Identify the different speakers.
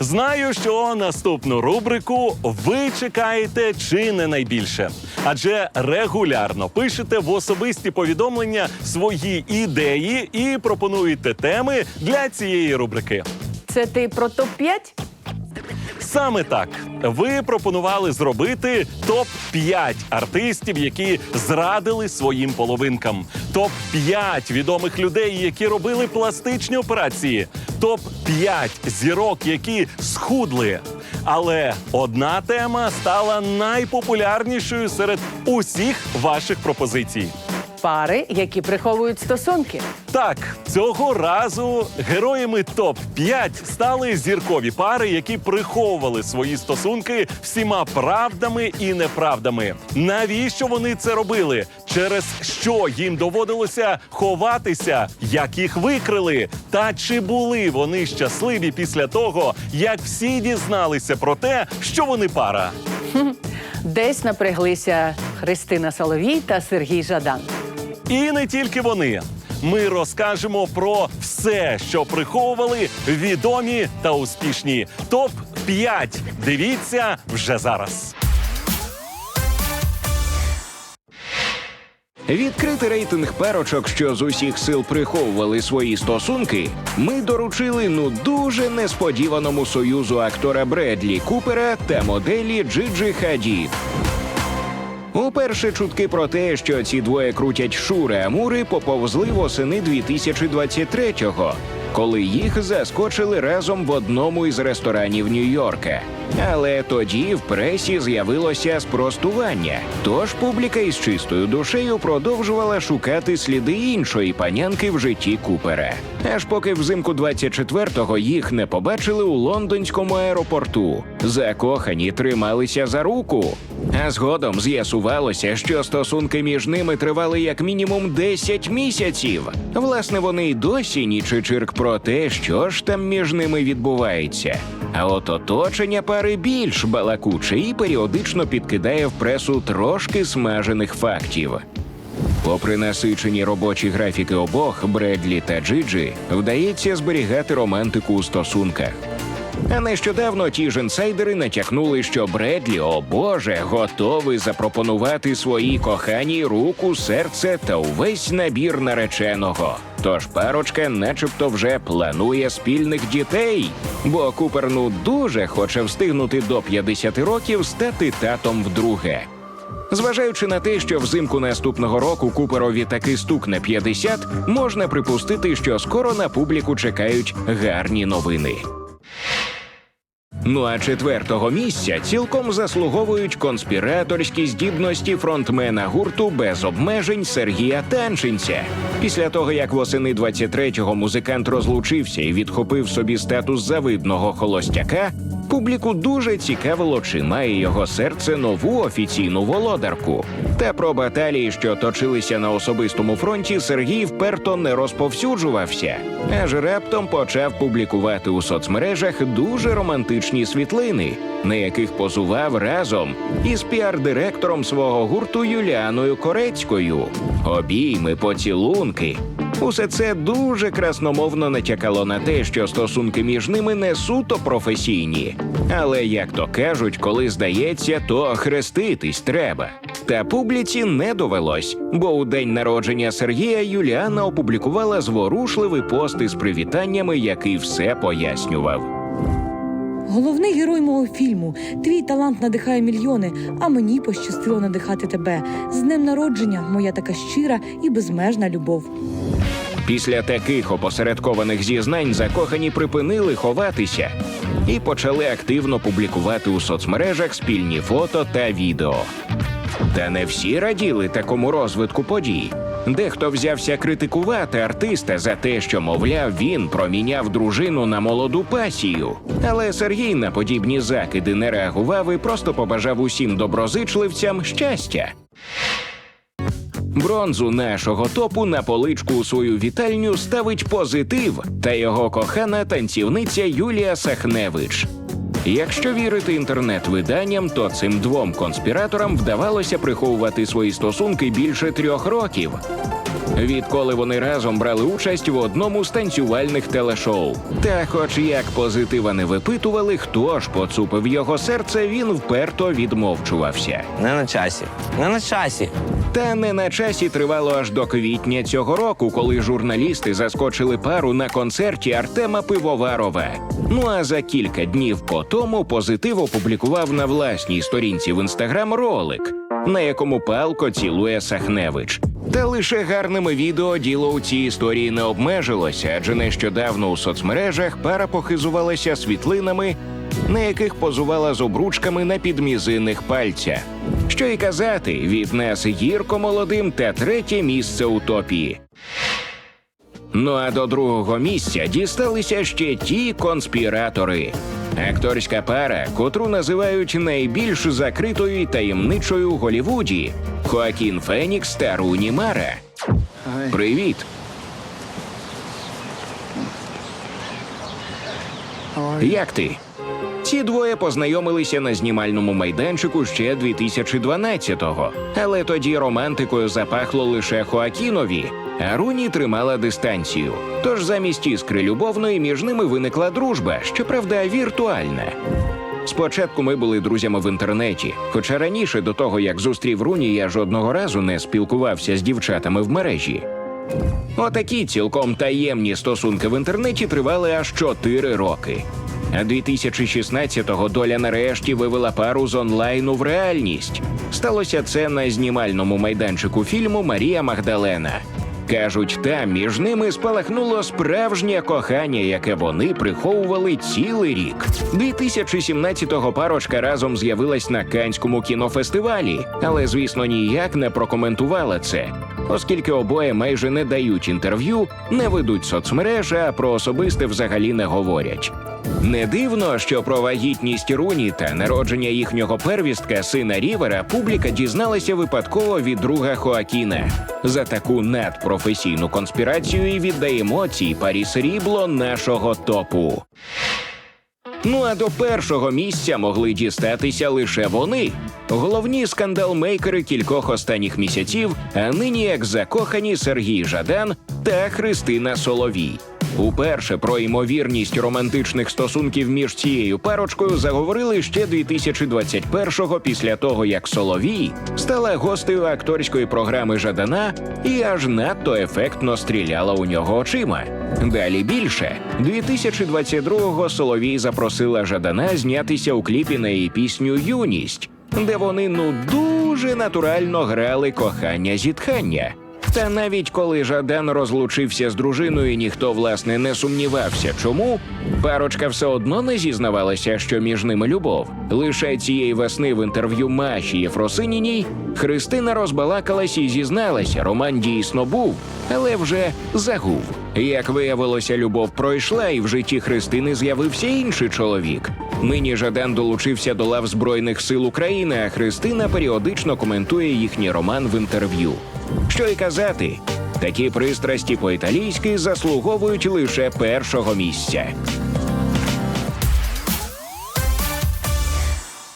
Speaker 1: Знаю, що наступну рубрику ви чекаєте чи не найбільше, адже регулярно пишете в особисті повідомлення свої ідеї і пропонуєте теми для цієї рубрики.
Speaker 2: Це ти про топ 5
Speaker 1: Саме так ви пропонували зробити топ 5 артистів, які зрадили своїм половинкам, топ 5 відомих людей, які робили пластичні операції, топ 5 зірок, які схудли. Але одна тема стала найпопулярнішою серед усіх ваших пропозицій.
Speaker 2: Пари, які приховують стосунки.
Speaker 1: Так, цього разу героями топ 5 стали зіркові пари, які приховували свої стосунки всіма правдами і неправдами. Навіщо вони це робили? Через що їм доводилося ховатися, як їх викрили? Та чи були вони щасливі після того, як всі дізналися про те, що вони пара?
Speaker 2: Десь напряглися Христина Соловій та Сергій Жадан.
Speaker 1: І не тільки вони. Ми розкажемо про все, що приховували відомі та успішні. Топ 5 Дивіться вже зараз.
Speaker 3: Відкрити рейтинг парочок, що з усіх сил приховували свої стосунки, ми доручили ну дуже несподіваному союзу актора Бредлі Купера та моделі Джиджи Хадід. Уперше чутки про те, що ці двоє крутять шури Амури, поповзли восени 2023-го, коли їх заскочили разом в одному із ресторанів Нью-Йорка. Але тоді в пресі з'явилося спростування. Тож публіка із чистою душею продовжувала шукати сліди іншої панянки в житті Купера. Аж поки взимку 24-го їх не побачили у лондонському аеропорту. Закохані трималися за руку. А згодом з'ясувалося, що стосунки між ними тривали як мінімум 10 місяців. Власне, вони й досі нічичирк про те, що ж там між ними відбувається. А от оточення пари більш балакуче і періодично підкидає в пресу трошки смажених фактів. Попри насичені робочі графіки обох, Бредлі та Джиджі вдається зберігати романтику у стосунках. А нещодавно ті ж інсайдери натякнули, що Бредлі, о Боже, готовий запропонувати своїй коханій руку, серце та увесь набір нареченого. Тож парочка, начебто, вже планує спільних дітей, бо Купер ну дуже хоче встигнути до 50 років стати татом вдруге. Зважаючи на те, що взимку наступного року Куперові таки стукне 50, можна припустити, що скоро на публіку чекають гарні новини. Ну а четвертого місця цілком заслуговують конспіраторські здібності фронтмена гурту без обмежень Сергія Танченця. Після того, як восени 23-го музикант розлучився і відхопив собі статус завидного холостяка, публіку дуже цікавило, чи має його серце нову офіційну володарку. Та про баталії, що точилися на особистому фронті, Сергій вперто не розповсюджувався, аж раптом почав публікувати у соцмережах дуже романтичні світлини, на яких позував разом із піар-директором свого гурту Юліаною Корецькою. Обійми, поцілунки. Усе це дуже красномовно натякало на те, що стосунки між ними не суто професійні. Але як то кажуть, коли здається, то хреститись треба. Та публіці не довелось, бо у день народження Сергія Юліана опублікувала зворушливий пост із привітаннями, який все пояснював.
Speaker 4: Головний герой мого фільму. Твій талант надихає мільйони, а мені пощастило надихати тебе. З днем народження, моя така щира і безмежна любов.
Speaker 3: Після таких опосередкованих зізнань закохані припинили ховатися і почали активно публікувати у соцмережах спільні фото та відео. Та не всі раділи такому розвитку подій. Дехто взявся критикувати артиста за те, що, мовляв, він проміняв дружину на молоду пасію. Але Сергій на подібні закиди не реагував і просто побажав усім доброзичливцям щастя. Бронзу нашого топу на поличку у свою вітальню ставить позитив та його кохана танцівниця Юлія Сахневич. Якщо вірити інтернет-виданням, то цим двом конспіраторам вдавалося приховувати свої стосунки більше трьох років. Відколи вони разом брали участь в одному з танцювальних телешоу. Та, хоч як позитива не випитували, хто ж поцупив його серце, він вперто відмовчувався.
Speaker 5: Не на часі. Не на часі.
Speaker 3: Та не на часі тривало аж до квітня цього року, коли журналісти заскочили пару на концерті Артема Пивоварова. Ну а за кілька днів по тому позитив опублікував на власній сторінці в інстаграм ролик, на якому палко цілує Сахневич. Та лише гарними відео діло у цій історії не обмежилося, адже нещодавно у соцмережах пара похизувалася світлинами, на яких позувала з обручками на підмізинних пальцях. Що й казати, від нас гірко молодим та третє місце у топі. Ну а до другого місця дісталися ще ті конспіратори. Акторська пара, котру називають найбільш закритою і таємничою у Голівуді Хоакін Фенікс та Руні Мара. Привіт! Як ти? Ці двоє познайомилися на знімальному майданчику ще 2012-го. Але тоді романтикою запахло лише Хоакінові, а Руні тримала дистанцію. Тож замість іскри любовної між ними виникла дружба, щоправда, віртуальна. Спочатку ми були друзями в інтернеті, хоча раніше до того, як зустрів Руні, я жодного разу не спілкувався з дівчатами в мережі. Отакі цілком таємні стосунки в інтернеті тривали аж 4 роки. А 2016-го доля нарешті вивела пару з онлайну в реальність. Сталося це на знімальному майданчику фільму Марія Магдалена. Кажуть, там між ними спалахнуло справжнє кохання, яке вони приховували цілий рік. 2017-го парочка разом з'явилась на Канському кінофестивалі, але звісно ніяк не прокоментувала це, оскільки обоє майже не дають інтерв'ю, не ведуть соцмережі, а про особисте взагалі не говорять. Не дивно, що про вагітність Руні та народження їхнього первістка сина Рівера публіка дізналася випадково від друга Хоакіна. За таку надпрофесійну конспірацію і віддаємо цій парі срібло нашого топу. Ну а до першого місця могли дістатися лише вони. Головні скандалмейкери кількох останніх місяців, а нині як закохані Сергій Жадан та Христина Соловій. Уперше про ймовірність романтичних стосунків між цією парочкою заговорили ще 2021-го після того, як Соловій стала гостею акторської програми Жадана і аж надто ефектно стріляла у нього очима. Далі більше 2022-го Соловій запросила Жадана знятися у кліпі на її пісню Юність, де вони ну дуже натурально грали кохання зітхання. Та навіть коли Жадан розлучився з дружиною, ніхто власне не сумнівався, чому парочка все одно не зізнавалася, що між ними любов. Лише цієї весни в інтерв'ю Маші Єфросиніній Христина розбалакалась і зізналася, роман дійсно був, але вже загув. Як виявилося, любов пройшла, і в житті Христини з'явився інший чоловік. Нині Жадан долучився до лав Збройних сил України, а Христина періодично коментує їхній роман в інтерв'ю. Що й казати, такі пристрасті по-італійськи заслуговують лише першого місця.